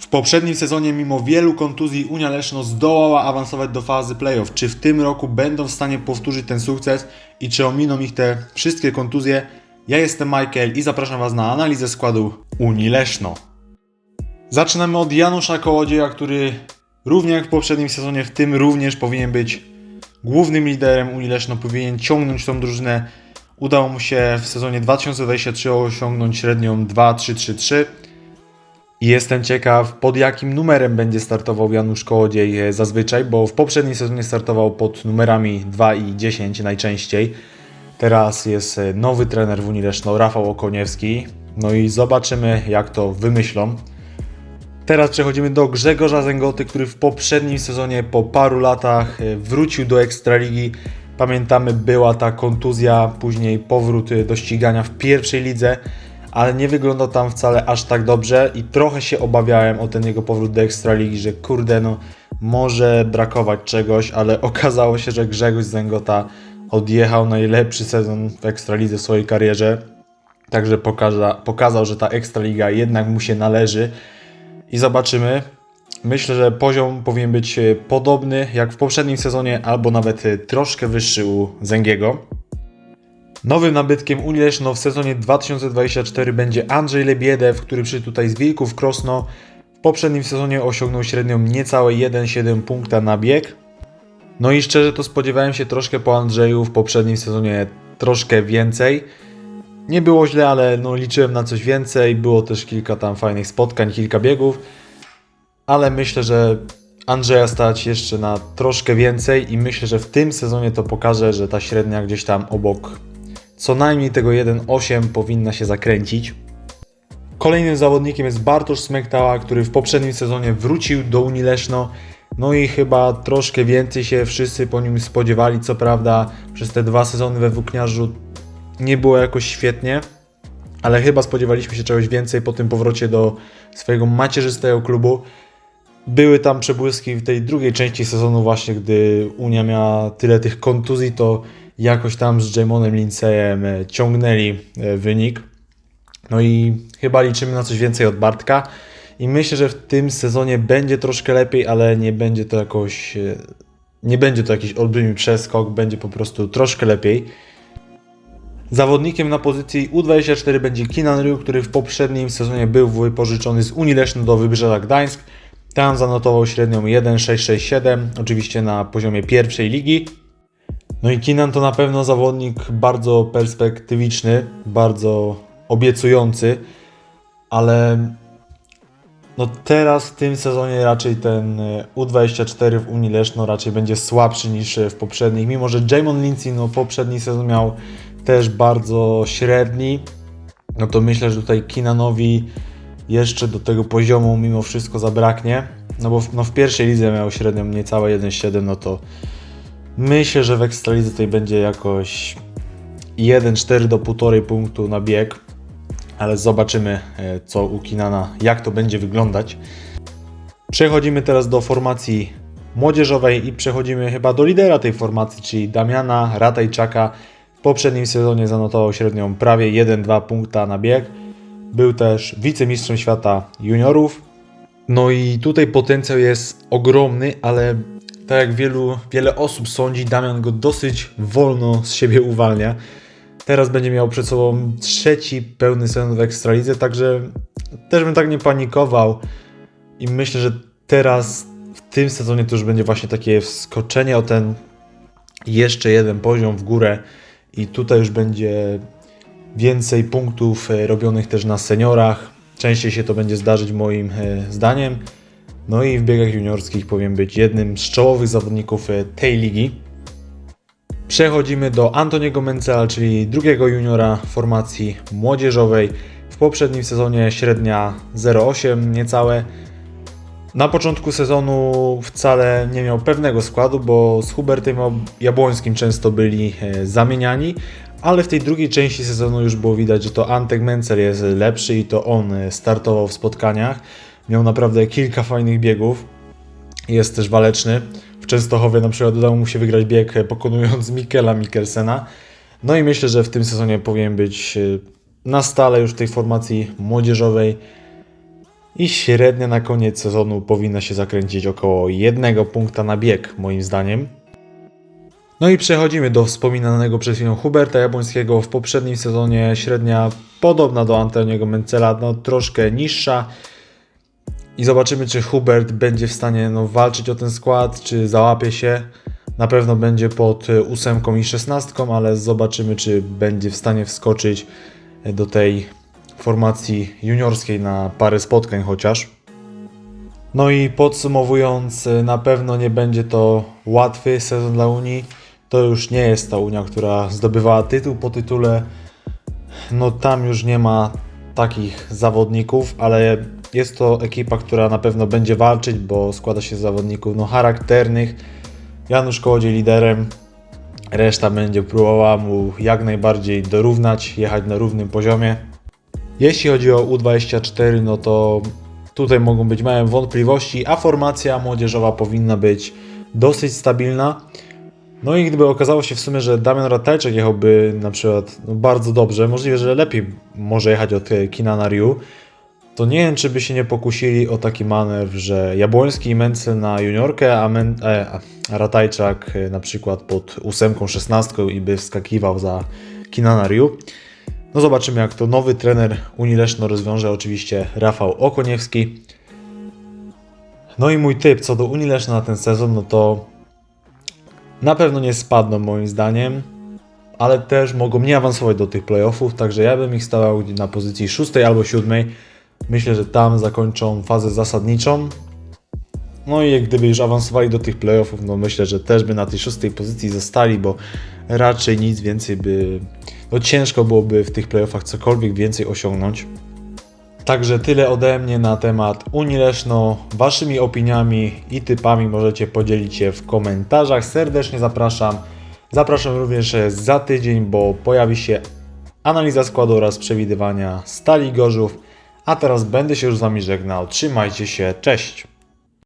W poprzednim sezonie mimo wielu kontuzji Unia Leszno zdołała awansować do fazy playoff. Czy w tym roku będą w stanie powtórzyć ten sukces i czy ominą ich te wszystkie kontuzje? Ja jestem Michael i zapraszam Was na analizę składu Unii Leszno. Zaczynamy od Janusza Kołodzieja, który równie jak w poprzednim sezonie, w tym również powinien być głównym liderem Unii Leszno, powinien ciągnąć tą drużynę. Udało mu się w sezonie 2023 osiągnąć średnią 2-3-3-3. I jestem ciekaw, pod jakim numerem będzie startował Janusz Kołodziej e, zazwyczaj, bo w poprzednim sezonie startował pod numerami 2 i 10 najczęściej. Teraz jest e, nowy trener w Unii Rafał Okoniewski. No i zobaczymy, jak to wymyślą. Teraz przechodzimy do Grzegorza Zęgoty, który w poprzednim sezonie po paru latach e, wrócił do Ekstraligi. Pamiętamy, była ta kontuzja, później powrót do ścigania w pierwszej lidze, ale nie wyglądał tam wcale aż tak dobrze i trochę się obawiałem o ten jego powrót do Ekstraligi, że kurde no, może brakować czegoś, ale okazało się, że Grzegorz Zęgota odjechał najlepszy sezon w Ekstralidze w swojej karierze. Także pokaza, pokazał, że ta Ekstraliga jednak mu się należy i zobaczymy. Myślę, że poziom powinien być podobny jak w poprzednim sezonie, albo nawet troszkę wyższy u Zęgiego. Nowym nabytkiem Unii Leszno w sezonie 2024 będzie Andrzej Lebiedew, który przyszedł tutaj z Wilków Krosno. W poprzednim sezonie osiągnął średnią niecałe 1,7 punkta na bieg. No i szczerze to spodziewałem się troszkę po Andrzeju w poprzednim sezonie troszkę więcej. Nie było źle, ale no, liczyłem na coś więcej. Było też kilka tam fajnych spotkań, kilka biegów. Ale myślę, że Andrzeja stać jeszcze na troszkę więcej i myślę, że w tym sezonie to pokaże, że ta średnia gdzieś tam obok co najmniej tego 1,8 powinna się zakręcić. Kolejnym zawodnikiem jest Bartosz Smektała, który w poprzednim sezonie wrócił do Unii Leszno. No i chyba troszkę więcej się wszyscy po nim spodziewali. Co prawda przez te dwa sezony we Włókniarzu nie było jakoś świetnie, ale chyba spodziewaliśmy się czegoś więcej po tym powrocie do swojego macierzystego klubu. Były tam przebłyski w tej drugiej części sezonu właśnie, gdy Unia miała tyle tych kontuzji, to jakoś tam z Jamonem Lindsayem e, ciągnęli e, wynik. No i chyba liczymy na coś więcej od Bartka. I myślę, że w tym sezonie będzie troszkę lepiej, ale nie będzie to jakoś. e, Nie będzie to jakiś olbrzymi przeskok, będzie po prostu troszkę lepiej. Zawodnikiem na pozycji U24 będzie Kinan Ryu, który w poprzednim sezonie był wypożyczony z Unii Leszno do Wybrzeża Gdańsk. Tam zanotował średnią 1,667, oczywiście na poziomie pierwszej ligi. No i Kinan to na pewno zawodnik bardzo perspektywiczny, bardzo obiecujący, ale no teraz w tym sezonie raczej ten e, U24 w Unii Leszno raczej będzie słabszy niż e, w poprzednich, mimo że Jamon Lindsay no poprzedni sezon miał też bardzo średni, no to myślę, że tutaj Kinanowi jeszcze do tego poziomu mimo wszystko zabraknie, no bo w, no w pierwszej lidze miał średnią niecałe 1,7, no to myślę, że w Ekstralidze tutaj będzie jakoś 1,4 do 1,5 punktu na bieg, ale zobaczymy e, co u Kinana, jak to będzie wyglądać. Przechodzimy teraz do formacji młodzieżowej i przechodzimy chyba do lidera tej formacji, czyli Damiana Ratajczaka. W poprzednim sezonie zanotował średnią prawie 1-2 punkta na bieg. Był też wicemistrzem świata juniorów. No i tutaj potencjał jest ogromny, ale tak jak wielu, wiele osób sądzi, Damian go dosyć wolno z siebie uwalnia. Teraz będzie miał przed sobą trzeci pełny sezon w Ekstralidze, także też bym tak nie panikował i myślę, że teraz w tym sezonie to już będzie właśnie takie wskoczenie o ten jeszcze jeden poziom w górę i tutaj już będzie więcej punktów e, robionych też na seniorach. Częściej się to będzie zdarzyć moim e, zdaniem. No i w biegach juniorskich powinien być jednym z czołowych zawodników e, tej ligi. Przechodzimy do Antoniego Mencela, czyli drugiego juniora formacji młodzieżowej. W poprzednim sezonie średnia 0,8 niecałe. Na początku sezonu wcale nie miał pewnego składu, bo z Hubertem Jabłońskim często byli e, zamieniani, ale w tej drugiej części sezonu już było widać, że to Antek Mencel jest lepszy i to on e, startował w spotkaniach. Miał naprawdę kilka fajnych biegów. Jest też waleczny. W Częstochowie na przykład udało mu się wygrać bieg e, pokonując Mikela Mikkelsena. No i myślę, że w tym sezonie powinien być e, na stale już w tej formacji młodzieżowej. i średnia na koniec sezonu powinna się zakręcić około jednego punkta na bieg, moim zdaniem. No i przechodzimy do wspominanego przez chwilą Huberta Jabłońskiego. W poprzednim sezonie średnia podobna do Antoniego Mencela, no troszkę niższa. I zobaczymy, czy Hubert będzie w stanie no, walczyć o ten skład, czy załapie się. Na pewno będzie pod y, ósemką i szesnastką, ale zobaczymy, czy będzie w stanie wskoczyć y, do tej formacji juniorskiej na parę spotkań chociaż. No i podsumowując, y, na pewno nie będzie to łatwy sezon dla Unii. To już nie jest ta Unia, która zdobywała tytuł po tytule. No tam już nie ma takich zawodników, ale jest to ekipa, która na pewno będzie walczyć, bo składa się z zawodników no, charakternych. Janusz Kołodziej liderem, reszta będzie próbowała mu jak najbardziej dorównać, jechać na równym poziomie. Jeśli chodzi o U24, no to tutaj mogą być małe wątpliwości, a formacja młodzieżowa powinna być dosyć stabilna. No i gdyby okazało się w sumie, że Damian Ratajczak jechałby na przykład no bardzo dobrze, możliwe, że lepiej może jechać od Kinana Ryu, to nie wiem, czy by się nie pokusili o taki manewr, że Jabłoński i Mencel na juniorkę, a, Men, e, a Ratajczak e, na przykład pod ósemką, szesnastką i by wskakiwał za Kinana Ryu. No zobaczymy, jak to nowy trener Unii Leszno rozwiąże, oczywiście Rafał Okoniewski. No i mój typ co do Unii Leszno na ten sezon, no to na pewno nie spadną moim zdaniem, ale też mogą nie awansować do tych playoffów, także ja bym ich stawiał na pozycji szóstej albo siódmej. Myślę, że tam zakończą fazę zasadniczą. No i gdyby już awansowali do tych playoffów, no myślę, że też by na tej szóstej pozycji zostali, bo raczej nic więcej by. No ciężko byłoby w tych playoffach cokolwiek więcej osiągnąć. Także tyle ode mnie na temat Unii. Waszymi opiniami i typami możecie podzielić się w komentarzach. Serdecznie zapraszam. Zapraszam również za tydzień, bo pojawi się analiza składu oraz przewidywania Stali Gorzów. A teraz będę się już z Wami żegnał. Trzymajcie się, cześć!